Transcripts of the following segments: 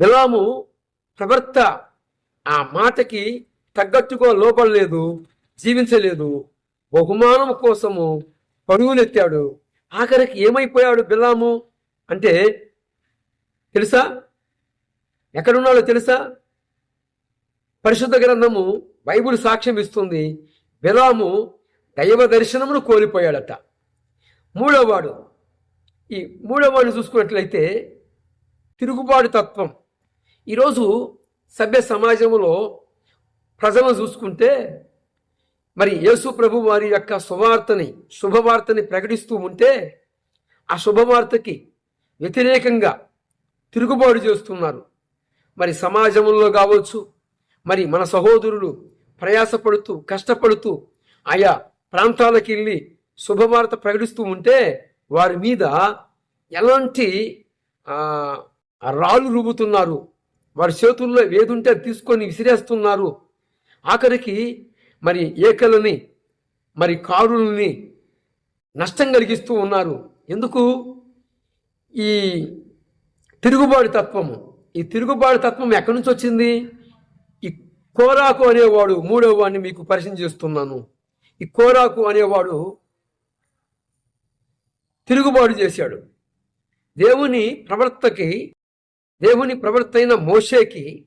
బిలాము ప్రవర్త ఆ మాటకి తగ్గట్టుగా లోపడలేదు జీవించలేదు. బహుమానం కోసము పరుగులెత్తాడు. ఆఖరికి ఏమైపోయాడు బిలాము అంటే తెలుసా? ఎక్కడున్నాడో తెలుసా? పరిశుద్ధ గ్రంథము బైబుల్ సాక్ష్యం ఇస్తుంది. బిలాము దైవ దర్శనమును కోల్పోయాడట. మూడోవాడు ఈ మూడోవాడిని చూసుకున్నట్లయితే తిరుగుబాటు తత్వం. ఈరోజు సభ్య సమాజంలో ప్రజలను చూసుకుంటే మరి యేసు ప్రభు వారి యొక్క సువార్తని శుభవార్తని ప్రకటిస్తూ ఉంటే ఆ శుభవార్తకి వ్యతిరేకంగా తిరుగుబాటు చేస్తున్నారు. మరి సమాజంలో కావచ్చు మరి మన సహోదరులు ప్రయాసపడుతూ కష్టపడుతూ ఆయా ప్రాంతాలకు వెళ్ళి శుభవార్త ప్రకటిస్తూ ఉంటే వారి మీద ఎలాంటి రాళ్ళు రుబ్బుతున్నారు. వారి చేతుల్లో ఏదుంటే తీసుకొని విసిరేస్తున్నారు. ఆఖరికి మరి ఏకలని మరి కారుల్ని నష్టం కలిగిస్తూ ఉన్నారు. ఎందుకు? ఈ తిరుగుబాటు తత్వము. ఈ తిరుగుబాటు తత్వం ఎక్కడి నుంచి వచ్చింది? ఈ కోరాకు అనేవాడు మూడవ వాడిని మీకు పరిచయం చేస్తున్నాను. ఈ కోరాకు అనేవాడు తిరుగుబాటు చేశాడు. దేవుని ప్రవర్తకి దేవుని ప్రవర్తైన మోషేకి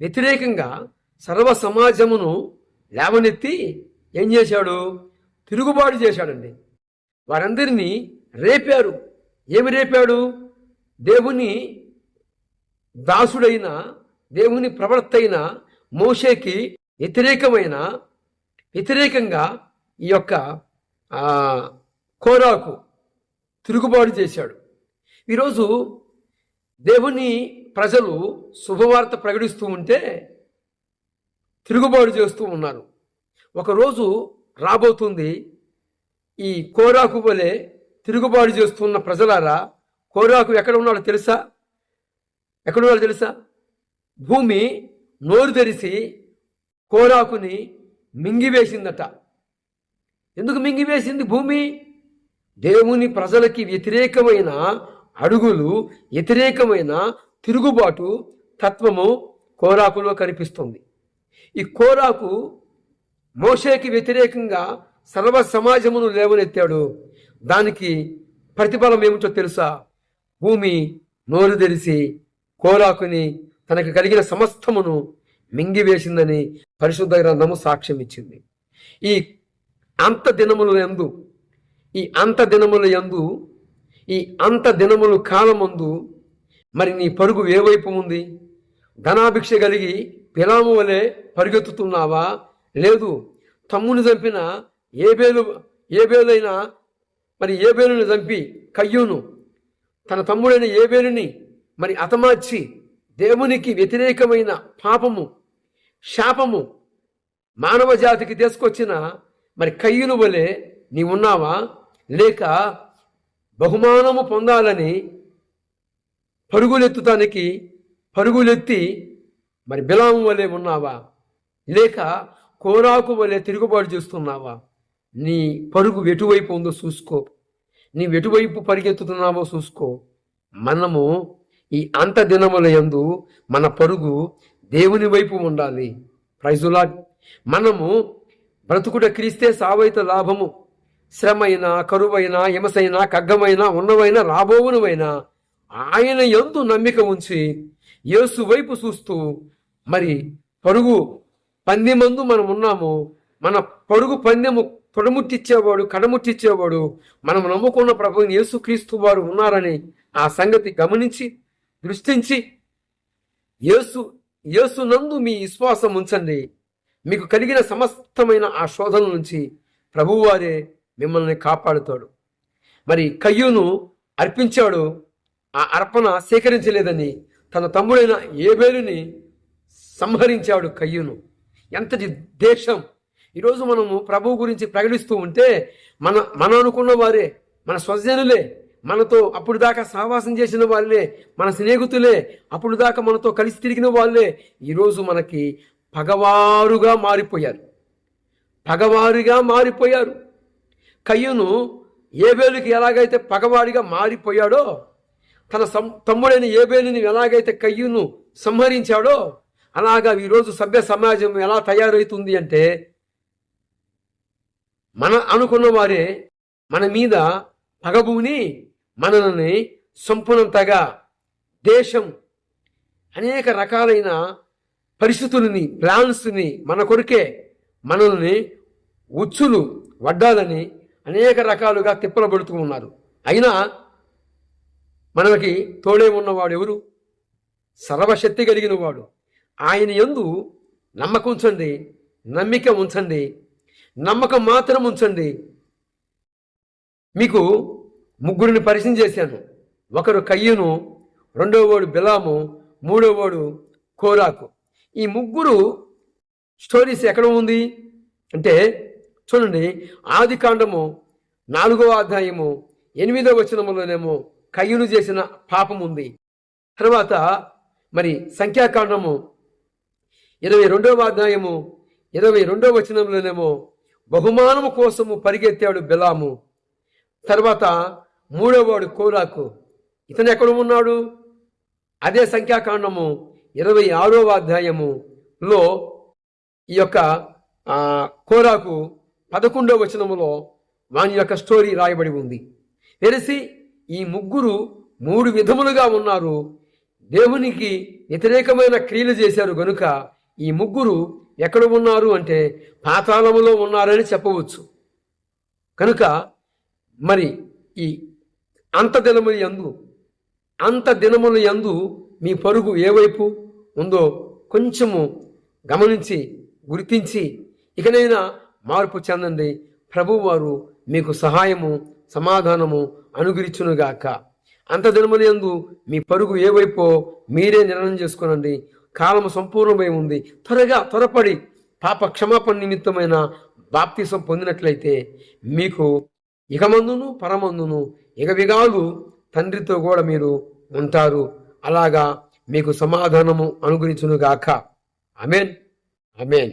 వ్యతిరేకంగా సర్వ సమాజమును లేవనెత్తి ఏం చేశాడు? తిరుగుబాటు చేశాడండి. వారందరినీ రేపారు. ఏమి రేపాడు? దేవుని దాసుడైన దేవుని ప్రవర్తైన మోషేకి వ్యతిరేకమైన వ్యతిరేకంగా ఈ యొక్క కోరాకు తిరుగుబాటు చేశాడు. ఈరోజు దేవుని ప్రజలు శుభవార్త ప్రకటిస్తూ ఉంటే తిరుగుబాటు చేస్తూ ఉన్నారు. ఒకరోజు రాబోతుంది. ఈ కోరాకు వలె తిరుగుబాటు చేస్తున్న ప్రజలారా కోరాకు ఎక్కడ ఉన్నాడో తెలుసా? ఎక్కడ ఉన్నాడో తెలుసా? భూమి నోరు తెరిచి కోరాకుని మింగివేసిందట. ఎందుకు మింగివేసింది భూమి? దేవుని ప్రజలకి వ్యతిరేకమైన అడుగులు వ్యతిరేకమైన తిరుగుబాటు తత్వము కోరాకులో కనిపిస్తుంది. ఈ కోరాకు మోషేకి వ్యతిరేకంగా సర్వ సమాజమును లేవనెత్తాడు. దానికి ప్రతిఫలం ఏమిటో తెలుసా? భూమి నోరు తెరిసి కోరాకుని తనకు కలిగిన సమస్తమును మింగివేసిందని పరిశుద్ధ గ్రంథము సాక్ష్యం ఇచ్చింది ఈ అంత దినముల యందు ఈ అంత దినముల యందు ఈ అంత దినములు కాలమందు మరి నీ పరుగు ఏవైపు ఉంది? ధనాభిక్ష కలిగి పిలాము వలె పరిగెత్తుతున్నావా? లేదు తమ్ముని చంపిన ఏబేలు ఏబేలైనా మరి ఏబేలుని చంపి కయ్యూను. తన తమ్ముడైన ఏబేలుని మరి అతమార్చి దేవునికి వ్యతిరేకమైన పాపము శాపము మానవ జాతికి తీసుకొచ్చిన మరి కయ్యును వలె నీ ఉన్నావా లేక బహుమానము పొందాలని పరుగులెత్తుతానికి పరుగులెత్తి మరి బిలాము వలె ఉన్నావా? లేక కోరాకు వలె తిరుగుబాటు చేస్తున్నావా? నీ పరుగు ఎటువైపు ఉందో చూసుకో. నీ ఎటువైపు పరిగెత్తుతున్నావో చూసుకో. మనము ఈ అంత దినముల యందు మన పరుగు దేవుని వైపు ఉండాలి. ప్రైజులా మనము బ్రతుకుట క్రీస్తే సావైత లాభము. శ్రమైన కరువైన హిమసైన కగ్గమైనా ఉన్నవైన రాబోవునవైన ఆయన ఎందు నమ్మిక ఉంచి యేసు వైపు చూస్తూ మరి పరుగు పందెమందు మనం ఉన్నాము మన పరుగు పందెము తొడముట్టిచ్చేవాడు కడముట్టిచ్చేవాడు మనం నమ్ముకున్న ప్రభు యేసుక్రీస్తు వారు ఉన్నారని ఆ సంగతి గమనించి దృష్టించి యేసు యేసు నందు మీ విశ్వాసం ఉంచండి. మీకు కలిగిన సమస్తమైన ఆ శోధన నుంచి ప్రభువారే మిమ్మల్ని కాపాడుతాడు. మరి కయ్యూను అర్పించాడు. ఆ అర్పణ సేకరించలేదని తన తమ్ముడైన ఏబేలుని సంహరించాడు కయ్యూను. ఎంతటి దేశం! ఈరోజు మనము ప్రభువు గురించి ప్రకటిస్తూ ఉంటే మన మన అనుకున్న వారే మన స్వజనులే మనతో అప్పుడు దాకా సహవాసం చేసిన వాళ్ళే మన స్నేహితులే అప్పుడు దాకా మనతో కలిసి తిరిగిన వాళ్ళే ఈరోజు మనకి పగవారుగా మారిపోయారు. పగవారుగా మారిపోయారు. కయ్యూను ఏబేలుకి ఎలాగైతే పగవాడిగా మారిపోయాడో తన సం తమ్ముడైన ఏబేలుని ఎలాగైతే కయ్యూను సంహరించాడో అలాగా ఈరోజు సభ్య సమాజం ఎలా తయారవుతుంది అంటే మన అనుకున్న వారే మన మీద పగబూని మనల్ని సంపూర్ణంతగా దేశం అనేక రకాలైన పరిస్థితులని ప్లాన్స్ని మన కొరికే మనల్ని ఉచ్చులు వడ్డాలని అనేక రకాలుగా తిప్పలబడుతూ ఉన్నారు. అయినా మనకి తోడే ఉన్నవాడు ఎవరు? సర్వశక్తి కలిగిన వాడు. ఆయన యందు నమ్మకం ఉంచండి నమ్మిక ఉంచండి నమ్మకం మాత్రం ఉంచండి. మీకు ముగ్గురిని పరిచయం చేశాను. ఒకరు కయ్యను రెండోవాడు బిలాము మూడోవాడు కోరాకు. ఈ ముగ్గురు స్టోరీస్ ఎక్కడ ఉంది? అంటే చూడండి ఆది కాండము నాలుగవ అధ్యాయము ఎనిమిదవ వచనములోనేమో కయ్యును చేసిన పాపం ఉంది తర్వాత మరి సంఖ్యాకాండము ఇరవై రెండవ అధ్యాయము ఇరవై రెండవ వచనంలోనేమో బహుమానము కోసము పరిగెత్తాడు బెలాము. తర్వాత మూడవవాడు కోరాకు. ఇతను ఎక్కడ ఉన్నాడు? అదే సంఖ్యాకాండము ఇరవై ఆరవ అధ్యాయములో ఈ యొక్క కోరాకు పదకొండో వచనములో వాని యొక్క స్టోరీ రాయబడి ఉంది. తెలిసి ఈ ముగ్గురు మూడు విధములుగా ఉన్నారు. దేవునికి వ్యతిరేకమైన క్రియలు చేశారు గనుక ఈ ముగ్గురు ఎక్కడ ఉన్నారు అంటే పాతాళములో ఉన్నారని చెప్పవచ్చు. కనుక మరి ఈ అంత దినములు యందు అంత దినముల యందు మీ పరుగు ఏ వైపు ఉందో కొంచెము గమనించి గుర్తించి ఇకనైనా మార్పు చెందండి. ప్రభువారు మీకు సహాయము సమాధానము అనుగ్రహించునుగాక. అంత దినములందు మీ పరుగు ఏ వైపో మీరే నిర్ణయం చేసుకోనండి. కాలము సంపూర్ణమై ఉంది. త్వరగా త్వరపడి పాప క్షమాపణ నిమిత్తమైన బాప్తిసం పొందినట్లయితే మీకు ఇకమందును పరమందును ఇకవిగాలు తండ్రితో కూడా మీరు ఉంటారు. అలాగా మీకు సమాధానము అనుగ్రహించునుగాక. అమేన్ అమేన్